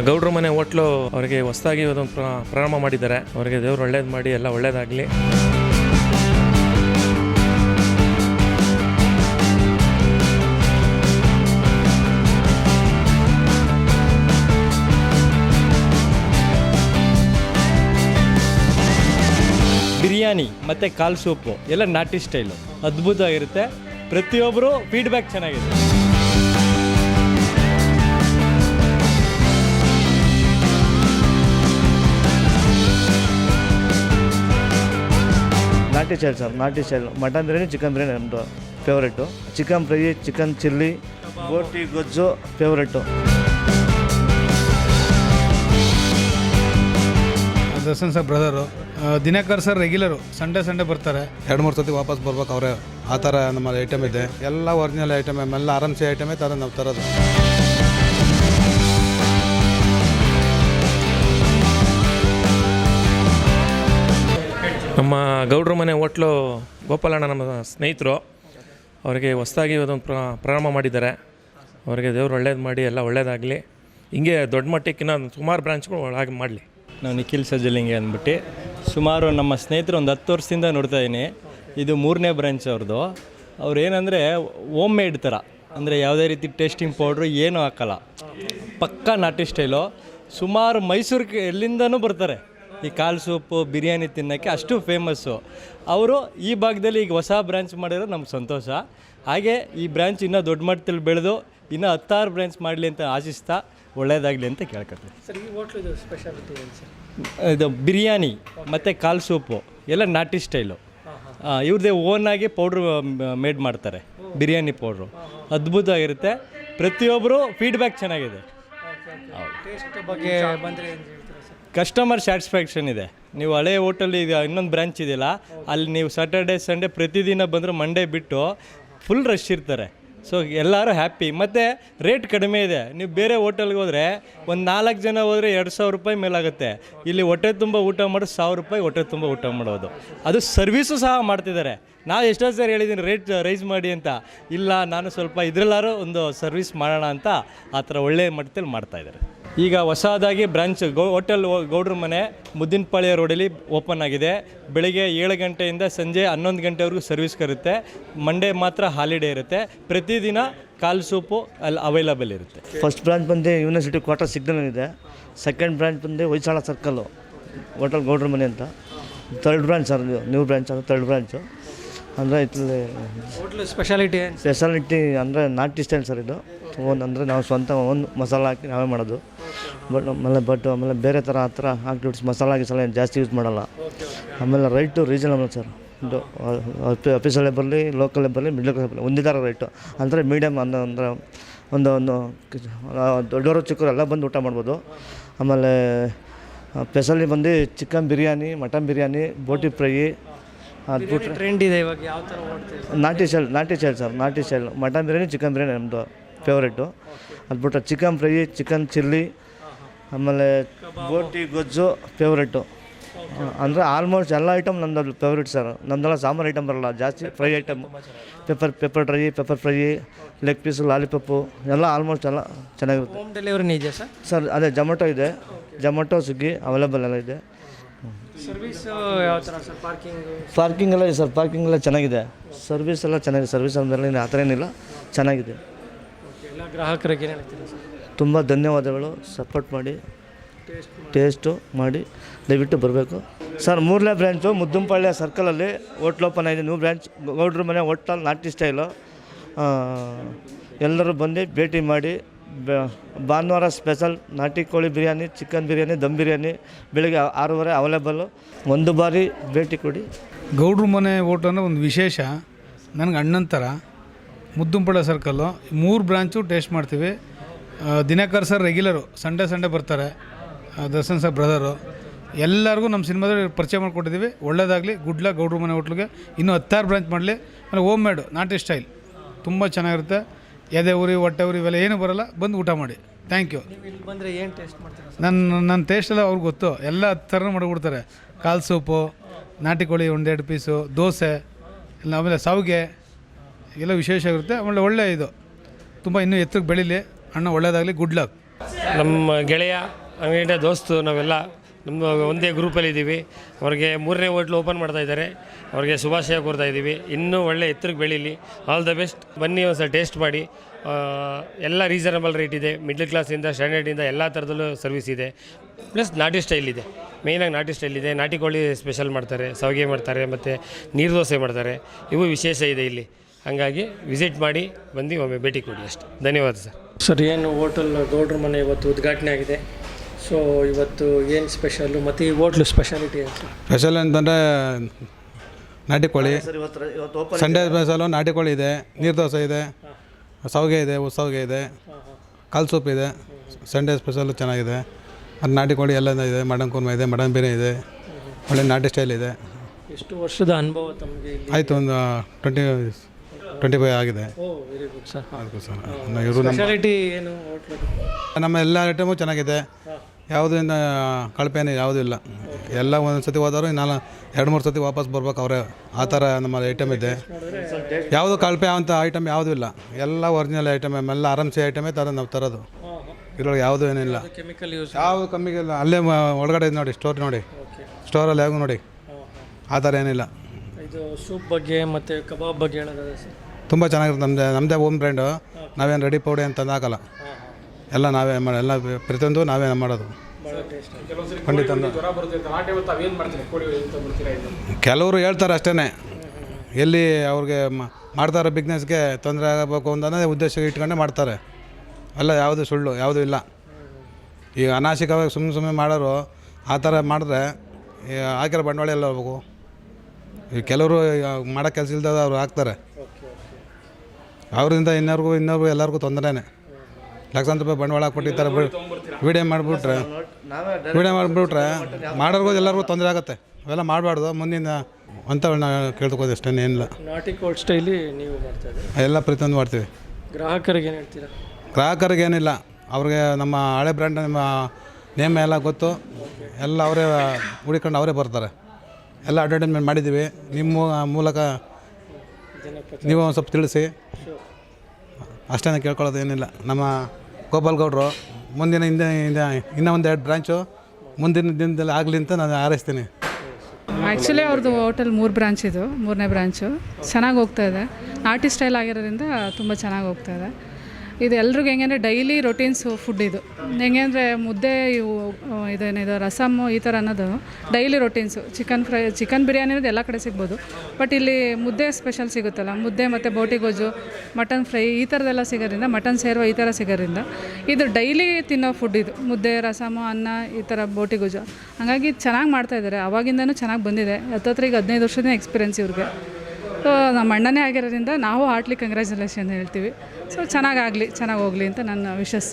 ಗೌಡ್ರ ಮನೆ ಹೋಟ್ಲು ಅವರಿಗೆ ಹೊಸದಾಗಿ ಅದೊಂದು ಪ್ರ- ಪ್ರಾರಂಭ ಮಾಡಿದ್ದಾರೆ. ಅವರಿಗೆ ದೇವ್ರು ಒಳ್ಳೇದು ಮಾಡಿ, ಎಲ್ಲ ಒಳ್ಳೇದಾಗಲಿ. ಬಿರಿಯಾನಿ ಮತ್ತು ಕಾಲು ಸೂಪು, ಎಲ್ಲ ನಾಟಿ ಸ್ಟೈಲು. ಅದ್ಭುತವಾಗಿರುತ್ತೆ ಪ್ರತಿಯೊಬ್ಬರು ಫೀಡ್ಬ್ಯಾಕ್ ಚೆನ್ನಾಗಿದೆ. ನಾಟಿ ಸ್ಟೈಲ್ ಸರ್ ನಾಟಿ style mutton biryani chicken biryani ನಮ್ಮದು favourite chicken fry chicken chilli ಗೋಟಿ ಗೊಜ್ಜು favourite Darshan sir brother Dinakar sir regular Sunday Sunday ಬರ್ತಾರೆ. ಎರಡು ಮೂರು ಸತಿ ವಾಪಸ್ ಬರ್ಬೇಕು ಅವರೇ. ಆ ಥರ ನಮ್ಮ ಐಟಮ್ ಇದೆ. ಎಲ್ಲ ಒರಿಜಿನಲ್ ಐಟಮ್ ಎಲ್ಲ ಆರಾಮ್ಸೆ ಐಟಮೇ ತರ ನಾವು ತರೋದು. ನಮ್ಮ ಗೌಡ್ರ ಮನೆ ಹೋಟ್ಲು ಗೋಪಾಲಣ್ಣ ನಮ್ಮ ಸ್ನೇಹಿತರು. ಅವರಿಗೆ ಹೊಸದಾಗಿ ಅದೊಂದು ಪ್ರ, ಪ್ರಾರಂಭ ಮಾಡಿದ್ದಾರೆ. ಅವರಿಗೆ ದೇವ್ರು ಒಳ್ಳೇದು ಮಾಡಿ, ಎಲ್ಲ ಒಳ್ಳೇದಾಗಲಿ. ಹಿಂಗೆ ದೊಡ್ಡ ಮಟ್ಟಕ್ಕಿನ್ನ ಸುಮಾರು ಬ್ರಾಂಚ್ಗಳು ಒಳಗೆ ಮಾಡಲಿ. ನಾವು ನಿಖಿಲ್ ಸಜ್ಜಲಿಂಗೆ ಅಂದ್ಬಿಟ್ಟು, ಸುಮಾರು ನಮ್ಮ ಸ್ನೇಹಿತರು ಒಂದು ಹತ್ತು ವರ್ಷದಿಂದ ನೋಡ್ತಾ ಇದ್ದೀನಿ ಇದು ಮೂರನೇ ಬ್ರಾಂಚ್ ಅವ್ರದ್ದು ಅವ್ರು ಏನಂದರೆ ಓಮ್ ಮೇಡ್ ಥರ ಅಂದರೆ ಯಾವುದೇ ರೀತಿ ಟೇಸ್ಟಿಂಗ್ ಪೌಡ್ರು ಏನೂ ಹಾಕಲ್ಲ. ಪಕ್ಕಾ ನಾಟಿ ಸ್ಟೈಲು ಸುಮಾರು ಮೈಸೂರಿಗೆ ಎಲ್ಲಿಂದನೂ ಬರ್ತಾರೆ. ಈ ಕಾಲು ಸೂಪು ಬಿರಿಯಾನಿ ತಿನ್ನೋಕ್ಕೆ ಅಷ್ಟು ಫೇಮಸ್ಸು ಅವರು ಈ ಭಾಗದಲ್ಲಿ ಈಗ ಹೊಸ ಬ್ರ್ಯಾಂಚ್ ಮಾಡಿರೋ ನಮ್ಗೆ ಸಂತೋಷ. ಹಾಗೆ ಈ ಬ್ರಾಂಚ್ ಇನ್ನೂ ದೊಡ್ಡ ಮಟ್ಟದಲ್ಲಿ ಬೆಳೆದು ಇನ್ನೂ ಹತ್ತಾರು ಬ್ರಾಂಚ್ ಮಾಡಲಿ ಅಂತ ಆಶಿಸ್ತಾ ಒಳ್ಳೆಯದಾಗಲಿ ಅಂತ ಕೇಳ್ಕೊತೀನಿ. ಇದು ಬಿರಿಯಾನಿ ಮತ್ತು ಕಾಲು ಸೂಪು ಎಲ್ಲ ನಾಟಿ ಸ್ಟೈಲು ಇವ್ರದ್ದೇ ಓನಾಗಿ ಪೌಡ್ರು ಮೇಡ್ ಮಾಡ್ತಾರೆ ಬಿರಿಯಾನಿ ಪೌಡ್ರು ಅದ್ಭುತವಾಗಿರುತ್ತೆ. ಪ್ರತಿಯೊಬ್ಬರು ಫೀಡ್ಬ್ಯಾಕ್ ಚೆನ್ನಾಗಿದೆ. ಕಸ್ಟಮರ್ ಸ್ಯಾಟಿಸ್ಫ್ಯಾಕ್ಷನ್ ಇದೆ. ನೀವು ಹಳೆ ಹೋಟೆಲ್ ಈಗ ಇನ್ನೊಂದು ಬ್ರಾಂಚ್ ಇದೆಯಲ್ಲ ಅಲ್ಲಿ ನೀವು ಸ್ಯಾಟರ್ಡೆ ಸಂಡೇ ಪ್ರತಿದಿನ ಬಂದರೂ ಮಂಡೇ ಬಿಟ್ಟು ಫುಲ್ ರಶ್ ಇರ್ತಾರೆ. ಸೊ ಎಲ್ಲರೂ ಹ್ಯಾಪಿ ಮತ್ತು ರೇಟ್ ಕಡಿಮೆ ಇದೆ. ನೀವು ಬೇರೆ ಹೋಟೆಲ್ಗೆ ಹೋದರೆ ಒಂದು ನಾಲ್ಕು ಜನ ಹೋದರೆ ಎರಡು ಸಾವಿರ ರೂಪಾಯಿ ಮೇಲಾಗುತ್ತೆ. ಇಲ್ಲಿ ಹೊಟ್ಟೆ ತುಂಬ ಊಟ ಮಾಡೋದು ಸಾವಿರ ರೂಪಾಯಿ ಹೊಟ್ಟೆ ತುಂಬ ಊಟ ಮಾಡೋದು. ಅದು ಸರ್ವಿಸು ಸಹ ಮಾಡ್ತಿದ್ದಾರೆ. ನಾವು ಎಷ್ಟೋ ಸರಿ ಹೇಳಿದ್ದೀನಿ ರೇಟ್ ರೈಸ್ ಮಾಡಿ ಅಂತ. ಇಲ್ಲ ನಾನು ಸ್ವಲ್ಪ ಇದರಲ್ಲಾರು ಒಂದು ಸರ್ವಿಸ್ ಮಾಡೋಣ ಅಂತ ಆ ಥರ ಒಳ್ಳೆಯ ಮಟ್ಟದಲ್ಲಿ ಮಾಡ್ತಾ ಇದ್ದಾರೆ. ಈಗ ಹೊಸದಾಗಿ ಬ್ರಾಂಚ್ ಗೌ ಹೋಟೆಲ್ ಗೌಡ್ರ ಮನೆ ಮುದ್ದಿನಪಾಳ್ಯ ರೋಡಲ್ಲಿ ಓಪನ್ ಆಗಿದೆ. ಬೆಳಿಗ್ಗೆ ಏಳು ಗಂಟೆಯಿಂದ ಸಂಜೆ ಹನ್ನೊಂದು ಗಂಟೆವರೆಗೂ ಸರ್ವಿಸ್ ಕರುತ್ತೆ ಮಂಡೇ ಮಾತ್ರ ಹಾಲಿಡೇ ಇರುತ್ತೆ. ಪ್ರತಿದಿನ ಕಾಲು ಸೂಪು ಅಲ್ಲಿ ಅವೈಲಬಲ್ ಇರುತ್ತೆ. ಫಸ್ಟ್ ಬ್ರಾಂಚ್ ಬಂದು ಯೂನಿವರ್ಸಿಟಿ ಕ್ವಾರ್ಟರ್ ಸಿಗ್ನಲ್ ಇದೆ. ಸೆಕೆಂಡ್ ಬ್ರಾಂಚ್ ಬಂದು ಹೊಯ್ಸಾಳ ಸರ್ಕಲ್ಲು ಹೋಟೆಲ್ ಗೌಡ್ರ ಮನೆ ಅಂತ. ತರ್ಡ್ ಬ್ರಾಂಚ್ ಸರ್ ಇದು ನ್ಯೂ ಬ್ರಾಂಚ್ ಅದು ತರ್ಡ್ ಬ್ರಾಂಚು ಅಂದರೆ ಇಲ್ಲಿ ಹೋಟ್ಲು ಸ್ಪೆಷಾಲಿಟಿ ಸ್ಪೆಷಾಲಿಟಿ ಅಂದರೆ ನಾರ್ತ್ ಸ್ಟೈಲ್ ಸರ್ ಇದು. ಒಂದು ಅಂದರೆ ನಾವು ಸ್ವಂತ ಒಂದು ಮಸಾಲ ಹಾಕಿ ನಾವೇ ಮಾಡೋದು. ಬಟ್ ಆಮೇಲೆ ಬಟ್ ಆಮೇಲೆ ಬೇರೆ ಥರ ಆ ಥರ ಹಾಕ್ಬಿಟ್ಟು ಮಸಾಲ ಗಿಸಾಲ ಸಲ ಜಾಸ್ತಿ ಯೂಸ್ ಮಾಡಲ್ಲ. ಆಮೇಲೆ ರೈಟು ರೀಸನಬಲ್ ಸರ್ ಆಫೀಸಲ್ಲೇ ಬರಲಿ ಲೋಕಲ್ಲೇ ಬರಲಿ ಮಿಡ್ಲ್ ಕ್ಲಾಸ್ ಬರಲಿ ಒಂದೇ ಥರ ರೈಟು ಅಂದರೆ ಮೀಡಿಯಮ್ ಅಂದ್ರೆ ಅಂದರೆ ಒಂದು ಒಂದು ದೊಡ್ಡವರು ಚಿಕ್ಕವರು ಎಲ್ಲ ಬಂದು ಊಟ ಮಾಡ್ಬೋದು. ಆಮೇಲೆ ಸ್ಪೆಷಲಿ ಬಂದು chicken biryani mutton biryani boti fry ಅದು ಟ್ರೆಂಡ್ ಇದೆ ಇವಾಗ ಯಾವ ಥರ ನಾಟಿ ಶೈಲ್ ನಾಟಿ ಶೈಲ್ ಸರ್ ನಾಟಿ style mutton biryani chicken biryani ನಮ್ಮದು ಫೇವ್ರೇಟು ಅದು ಬಿಟ್ಟರೆ ಚಿಕನ್ ಫ್ರೈ ಚಿಕನ್ ಚಿಲ್ಲಿ ಆಮೇಲೆ ಗೋಟಿ ಗೊಜ್ಜು ಫೇವ್ರೇಟು ಅಂದರೆ ಆಲ್ಮೋಸ್ಟ್ ಎಲ್ಲ ಐಟಮ್ ನಮ್ಮದು ಫೇವ್ರೇಟ್ ಸರ್ ನಮ್ಮದೆಲ್ಲ ಸಾಂಬಾರು ಐಟಮ್ ಬರಲ್ಲ ಜಾಸ್ತಿ fry item pepper pepper dry pepper fry leg piece lollipop ಎಲ್ಲ ಆಲ್ಮೋಸ್ಟ್ ಎಲ್ಲ ಚೆನ್ನಾಗಿರುತ್ತೆ. ಹೋಮ್ ಡೆಲಿವರಿನೇ ಇದೆಯಾ ಸರ್ ಸರ್ ಅದೇ ಜೊಮ್ಯಾಟೊ ಇದೆ. ಜೊಮೊಟೊ ಸ್ವಿಗ್ಗಿ ಅವೈಲೇಬಲ್ ಎಲ್ಲ ಇದೆ. ಸರ್ವಿಸ್ ಯಾವ ಥರ ಸರ್ ಪಾರ್ಕಿಂಗು ಪಾರ್ಕಿಂಗ್ ಎಲ್ಲ ಇದೆ ಸರ್ ಪಾರ್ಕಿಂಗ್ ಎಲ್ಲ ಚೆನ್ನಾಗಿದೆ. ಸರ್ವಿಸ್ ಎಲ್ಲ ಚೆನ್ನಾಗಿದೆ. ಸರ್ವಿಸ್ ಅಂದ್ರೆ ಆ ಥರ ಏನಿಲ್ಲ. ಚೆನ್ನಾಗಿದೆ. ಗ್ರಾಹಕರಿಗೆ ಏನು ಹೇಳ್ತೀರಾ ಸರ್? ತುಂಬ ಧನ್ಯವಾದಗಳು. ಸಪೋರ್ಟ್ ಮಾಡಿ ಟೇಸ್ಟು ಮಾಡಿ ದಯವಿಟ್ಟು ಬರಬೇಕು. ಸರ್ ಮೂರನೇ ಬ್ರ್ಯಾಂಚು ಮುದ್ದುಂಪಾಳ್ಯ ಸರ್ಕಲಲ್ಲಿ ಹೋಟ್ಲ್ ಓಪನ್ ಆಗಿದೆ. ನ್ಯೂ ಬ್ರ್ಯಾಂಚ್ ಗೌಡ್ರ ಮನೆ ಹೋಟ್ಲಲ್ಲಿ ನಾಟಿ ಸ್ಟೈಲು. ಆ, ಎಲ್ಲರೂ ಬಂದು ಭೇಟಿ ಮಾಡಿ ಬ- ಭಾನುವಾರ ಸ್ಪೆಷಲ್ ನಾಟಿ ಕೋಳಿ ಬಿರಿಯಾನಿ ಚಿಕನ್ ಬಿರಿಯಾನಿ ದಮ್ ಬಿರಿಯಾನಿ ಬೆಳಗ್ಗೆ ಆರೂವರೆ ಅವೈಲೇಬಲ್ಲು. ಒಂದು ಬಾರಿ ಭೇಟಿ ಕೊಡಿ. ಗೌಡ್ರ ಮನೆ ಓಟ್ ಅಂದರೆ ಒಂದು ವಿಶೇಷ. ನನಗೆ ಅಣ್ಣಂತರ ಥರ. ಮುದ್ದುಂಪಳ ಸರ್ಕಲ್ಲು ಮೂರು ಬ್ರಾಂಚು ಟೇಸ್ಟ್ ಮಾಡ್ತೀವಿ. Dinakar sir regular Sunday Sunday ಬರ್ತಾರೆ. ದರ್ಶನ್ ಸರ್ ಬ್ರದರು ಎಲ್ಲರಿಗೂ ನಮ್ಮ ಸಿನಿಮಾದಲ್ಲಿ ಪರಿಚಯ ಮಾಡಿಕೊಟ್ಟಿದ್ದೀವಿ ಒಳ್ಳೇದಾಗಲಿ. ಗುಡ್ಲ ಗೌಡ್ರ ಮನೆ ಹೋಟ್ಲಿಗೆ ಇನ್ನೂ ಹತ್ತಾರು ಬ್ರಾಂಚ್ ಮಾಡಲಿ. ಆಮೇಲೆ ಹೋಮ್ ಮೇಡು ನಾಟಿ ಸ್ಟೈಲ್ ತುಂಬ ಚೆನ್ನಾಗಿರುತ್ತೆ. ಎದೆ ಉರಿ ಹೊಟ್ಟೆ ಉರಿ ಇವೆಲ್ಲ ಏನೂ ಬರಲ್ಲ. ಬಂದು ಊಟ ಮಾಡಿ. ಥ್ಯಾಂಕ್ ಯು ಬಂದರೆ ಏನು ಟೇಸ್ಟ್ ಮಾಡ್ತೀರಾ ನನ್ನ ನನ್ನ ಟೇಸ್ಟ್ ಎಲ್ಲ ಅವ್ರಿಗೆ ಗೊತ್ತು. ಎಲ್ಲ ಥರನೂ ಮಾಡಿಬಿಡ್ತಾರೆ ಕಾಲು ಸೂಪು ನಾಟಿ ಕೋಳಿ ಒಂದೆರಡು ಪೀಸು ದೋಸೆ ಇಲ್ಲ ಆಮೇಲೆ ಸಾವಿಗೆ ಎಲ್ಲ ವಿಶೇಷ ಇರುತ್ತೆ. ಆಮೇಲೆ ಒಳ್ಳೆ ಇದು. ತುಂಬ ಇನ್ನೂ ಎತ್ತಕ್ಕೆ ಬೆಳೀಲಿ. ಅಣ್ಣ ಒಳ್ಳೇದಾಗಲಿ. ಗುಡ್ ಲಕ್ ನಮ್ಮ ಗೆಳೆಯ, ಅಂಗಡಿಯ ದೋಸ್ತು ನಾವೆಲ್ಲ ನಮ್ಮ ಒಂದೇ ಗ್ರೂಪಲ್ಲಿ ಇದ್ದೀವಿ. ಅವ್ರಿಗೆ ಮೂರನೇ ಹೋಟ್ಲು ಓಪನ್ ಮಾಡ್ತಾ ಇದ್ದಾರೆ. ಅವ್ರಿಗೆ ಶುಭಾಶಯ ಕೋರ್ತಾ ಇದ್ದೀವಿ. ಇನ್ನೂ ಒಳ್ಳೆ ಎತ್ತರಕ್ಕೆ ಬೆಳೀಲಿ. ಆಲ್ ದ ಬೆಸ್ಟ್ ಬನ್ನಿ ಒಂದು ಸಲ ಟೇಸ್ಟ್ ಮಾಡಿ ಎಲ್ಲ ರೀಸನಬಲ್ ರೇಟ್ ಇದೆ. ಮಿಡ್ಲ್ ಕ್ಲಾಸಿಂದ ಸ್ಟ್ಯಾಂಡರ್ಡಿಂದ ಎಲ್ಲ ಥರದಲ್ಲೂ ಸರ್ವಿಸ್ ಇದೆ. ಪ್ಲಸ್ ನಾಟಿ ಸ್ಟೈಲ್ ಇದೆ. ಮೇಯ್ನಾಗಿ ನಾಟಿ ಸ್ಟೈಲ್ ಇದೆ. ನಾಟಿ ಕೋಳಿ ಸ್ಪೆಷಲ್ ಮಾಡ್ತಾರೆ ಸಾವಿಗೆ ಮಾಡ್ತಾರೆ, ಮತ್ತು ನೀರು ದೋಸೆ ಮಾಡ್ತಾರೆ. ಇವು ವಿಶೇಷ ಇದೆ ಇಲ್ಲಿ. ಹಾಗಾಗಿ ವಿಸಿಟ್ ಮಾಡಿ ಬಂದು ಒಮ್ಮೆ ಭೇಟಿ ಕೊಡಿ ಅಷ್ಟೆ. ಧನ್ಯವಾದ ಸರ್. ಸರ್ ಏನು ಹೋಟೆಲ್ ಗೌಡ್ರ ಮನೆ ಇವತ್ತು ಉದ್ಘಾಟನೆ ಆಗಿದೆ. ಸೊ ಇವತ್ತು ಏನು ಸ್ಪೆಷಲ್ಲು ಮತ್ತು ಈ ಹೋಟ್ಲು ಸ್ಪೆಷಾಲಿಟಿ ಏನು ಸರ್ ಸ್ಪೆಷಲ್ ಅಂತಂದರೆ ನಾಟಿ ಕೋಳಿ ಸರ್ ಇವತ್ತು ಇವತ್ತು ಓಪನ್ ಸಂಡೇ ಸ್ಪೆಷಲು ನಾಟಿ ಕೋಳಿ ಇದೆ ನೀರು ದೋಸೆ ಇದೆ ಸೌಗೆ ಇದೆ ಉತ್ಸವಗೆ ಇದೆ ಕಾಲು ಸೂಪ್ ಇದೆ. ಸಂಡೇ ಸ್ಪೆಷಲ್ ಚೆನ್ನಾಗಿದೆ. ಅದು ನಾಟಿ ಕೋಳಿ ಎಲ್ಲ ಇದೆ ಮಟನ್ ಕುರ್ಮ ಇದೆ ಮಟನ್ ಬಿರಿಯಾನಿ ಇದೆ. ಒಳ್ಳೆ ನಾಟಿ ಸ್ಟೈಲ್ ಇದೆ. ಎಷ್ಟು ವರ್ಷದ ಅನುಭವ ತಮಗೆ ಆಯಿತು ಒಂದು ಟ್ವೆಂಟಿ ಟ್ವೆಂಟಿ ಫೈವ್ ಆಗಿದೆ. Oh very good sir. ಅದಕ್ಕೂ ಸರ್ ಇವರು ನಮ್ಮ ಸ್ಪೆಷಾಲಿಟಿ ಏನು ಹೋಟ್ಲು ನಮ್ಮ ಎಲ್ಲ ಐಟಮು ಚೆನ್ನಾಗಿದೆ. ಯಾವುದರಿಂದ ಕಳಪೆನೇ ಯಾವುದೂ ಇಲ್ಲ. ಎಲ್ಲ ಒಂದೊಂದು ಸತಿ ಹೋದವರು ನಾನು ಎರಡು ಮೂರು ಸತಿ ವಾಪಸ್ ಬರ್ಬೇಕು ಅವರೇ. ಆ ಥರ ನಮ್ಮ ಐಟಮ್ ಇದೆ. ಯಾವುದು ಕಳಪೆ ಅಂತ ಐಟಮ್ ಯಾವುದೂ ಇಲ್ಲ. ಎಲ್ಲ ಒರಿಜಿನಲ್ ಐಟಮ್ ಎಲ್ಲ ಆರಾಮ್ಸಿ ಐಟಮೇ ಥರ ನಾವು ತರೋದು. ಇದ್ರೊಳಗೆ ಯಾವುದೂ ಏನಿಲ್ಲ ಕೆಮಿಕಲ್ ಯೂಸ್ ಯಾವ ಕಮ್ಮಿಗಿಲ್ಲ ಅಲ್ಲೇ ಮ- ಒಳಗಡೆ ಇದು ನೋಡಿ. ಸ್ಟೋರ್ ನೋಡಿ ಸ್ಟೋರಲ್ಲಿ ಯಾವಾಗ ನೋಡಿ. ಆ ಥರ ಏನಿಲ್ಲ ಇದು ಸೂಪ್ ಬಗ್ಗೆ ಮತ್ತು ಕಬಾಬ್ ಬಗ್ಗೆ ಹೇಳೋದಾದ್ರೆ ಸರ್? ತುಂಬ ಚೆನ್ನಾಗಿರುತ್ತೆ. ನಮ್ಮದೇ ನಮ್ಮದೇ ಓಮ್ ಬ್ರ್ಯಾಂಡು ನಾವೇನು ರೆಡಿ ಪೌಡಿ ಅಂತ ಹಾಕಲ್ಲ ಎಲ್ಲ ನಾವೇ ಮಾಡಿ ಎಲ್ಲ ಪ್ರತಿಯೊಂದು ನಾವೇ ಮಾಡೋದು. ಖಂಡಿತ. ಕೆಲವರು ಹೇಳ್ತಾರೆ ಅಷ್ಟೇ ಎಲ್ಲಿ ಅವ್ರಿಗೆ ಮಾಡ್ತಾರೆ ಬಿಸ್ನೆಸ್ಗೆ ತೊಂದರೆ ಆಗಬೇಕು ಅಂತ ಉದ್ದೇಶ ಇಟ್ಕೊಂಡೆ ಮಾಡ್ತಾರೆ. ಅಲ್ಲ ಯಾವುದು ಸುಳ್ಳು ಯಾವುದೂ ಇಲ್ಲ. ಈಗ ಅನಾಶಿಕವಾಗಿ ಸುಮ್ಮನೆ ಸುಮ್ಮನೆ ಮಾಡೋರು ಆ ಥರ ಮಾಡಿದ್ರೆ ಹಾಕಿರೋ ಬಂಡವಾಳ ಎಲ್ಲ ಹೋಗ್ಬೇಕು ಈ ಕೆಲವರು ಮಾಡೋ ಕೆಲಸ ಇಲ್ದಾಗ ಅವ್ರು ಹಾಕ್ತಾರೆ. ಅವರಿಂದ ಇನ್ನೊರ್ಗೂ ಇನ್ನೊಬ್ರು ಎಲ್ಲರಿಗೂ ತೊಂದರೆನೇ. ಲಕ್ಷಾಂತರ ರೂಪಾಯಿ ಬಂಡವಾಳ ಕೊಟ್ಟಿರ್ತಾರೆ ವೀಡಿಯೋ ಮಾಡಿಬಿಟ್ರೆ ವೀಡಿಯೋ ಮಾಡಿಬಿಟ್ರೆ ಮಾಡೋರ್ಗೂ ಎಲ್ಲರಿಗೂ ತೊಂದರೆ ಆಗುತ್ತೆ. ಅವೆಲ್ಲ ಮಾಡಬಾರ್ದು ಮುಂದಿನ ಅಂತ ಕೇಳ್ಕೋದು ಅಷ್ಟೇ ಏನಿಲ್ಲ. ನಾಟಿ ಕೋಲ್ಡ್ ಸ್ಟೈಲಿ ನೀವು ಎಲ್ಲ ಪ್ರತಿಯೊಂದು ಮಾಡ್ತೀವಿ. ಗ್ರಾಹಕರಿಗೆ ಏನು ಹೇಳ್ತೀರಾ? ಗ್ರಾಹಕರಿಗೆ ಏನಿಲ್ಲ ಅವ್ರಿಗೆ ನಮ್ಮ ಹಳೆ ಬ್ರ್ಯಾಂಡ್ ನಮ್ಮ ನೇಮ್ ಎಲ್ಲ ಗೊತ್ತು. ಎಲ್ಲ ಅವರೇ ಹುಡಿಕೊಂಡು ಅವರೇ ಬರ್ತಾರೆ. ಎಲ್ಲ ಅಡ್ವರ್ಟೈಸ್ಮೆಂಟ್ ಮಾಡಿದ್ದೀವಿ. ನಿಮ್ಮ ಮೂಲಕ ನೀವು ಒಂದು ಸ್ವಲ್ಪ ತಿಳಿಸಿ. ಅಷ್ಟೇ ಕೇಳ್ಕೊಳ್ಳೋದು ಏನಿಲ್ಲ. ನಮ್ಮ ಗೋಪಾಲ್ ಗೌಡರು ಮುಂದಿನ ಹಿಂದೆ ಇನ್ನೂ ಒಂದು ಎರಡು ಬ್ರಾಂಚು ಮುಂದಿನ ದಿನದಲ್ಲಿ ಆಗಲಿ ಅಂತ ನಾನು ಹಾರೈಸ್ತೀನಿ. ಆ್ಯಕ್ಚುಲಿ ಅವ್ರದ್ದು ಹೋಟೆಲ್ ಮೂರು ಬ್ರಾಂಚ್ ಇದು, ಮೂರನೇ ಬ್ರಾಂಚು ಚೆನ್ನಾಗಿ ಹೋಗ್ತಾ ಇದೆ. ಆರ್ಟಿಸ್ಟೈಲ್ ಸ್ಟೈಲ್ ಆಗಿರೋದ್ರಿಂದ ತುಂಬ ಚೆನ್ನಾಗಿ ಹೋಗ್ತಾ ಇದೆ. ಇದು ಎಲ್ರಿಗೂ ಅಂದರೆ ಡೈಲಿ ರೊಟೀನ್ಸ್ ಫುಡ್ ಇದು. ಹೆಂಗೆ ಅಂದರೆ ಮುದ್ದೆ ಇವು ಇದೇನಿದೆ ರಸಮ್ಮು ಈ ಥರ ಅನ್ನೋದು daily routines chicken fry, chicken biryani ಅನ್ನೋದು ಎಲ್ಲ ಕಡೆ ಸಿಗ್ಬೋದು. ಬಟ್ ಇಲ್ಲಿ ಮುದ್ದೆ ಸ್ಪೆಷಲ್ ಸಿಗುತ್ತಲ್ಲ, ಮುದ್ದೆ ಮತ್ತು ಬೋಟಿ ಗೊಜ್ಜು ಮಟನ್ ಫ್ರೈ ಈ ಥರದ್ದೆಲ್ಲ ಸಿಗೋದ್ರಿಂದ, ಮಟನ್ ಸೇರುವ ಈ ಥರ ಸಿಗೋದ್ರಿಂದ ಇದು ಡೈಲಿ ತಿನ್ನೋ ಫುಡ್ ಇದು. ಮುದ್ದೆ ರಸಮು ಅನ್ನ ಈ ಥರ ಬೋಟಿ ಗೊಜ್ಜು ಹಾಗಾಗಿ ಚೆನ್ನಾಗಿ ಮಾಡ್ತಾಯಿದ್ದಾರೆ ಅವಾಗಿಂದನೂ ಚೆನ್ನಾಗಿ ಬಂದಿದೆ. ಹತ್ತತ್ರ ಈಗ ಹದಿನೈದು ವರ್ಷದ ಎಕ್ಸ್ಪೀರಿಯನ್ಸ್ ಇವ್ರಿಗೆ. ಸೊ ನಮ್ಮ ಅಣ್ಣನೇ ಆಗಿರೋದ್ರಿಂದ ನಾವು ಹಾರ್ಟ್ಲಿ ಕಂಗ್ರ್ಯಾಚುಲೇಷನ್ ಹೇಳ್ತೀವಿ. ಸೊ ಚೆನ್ನಾಗಾಗಲಿ, ಚೆನ್ನಾಗಿ ಹೋಗಲಿ ಅಂತ ನನ್ನ ವಿಶಸ್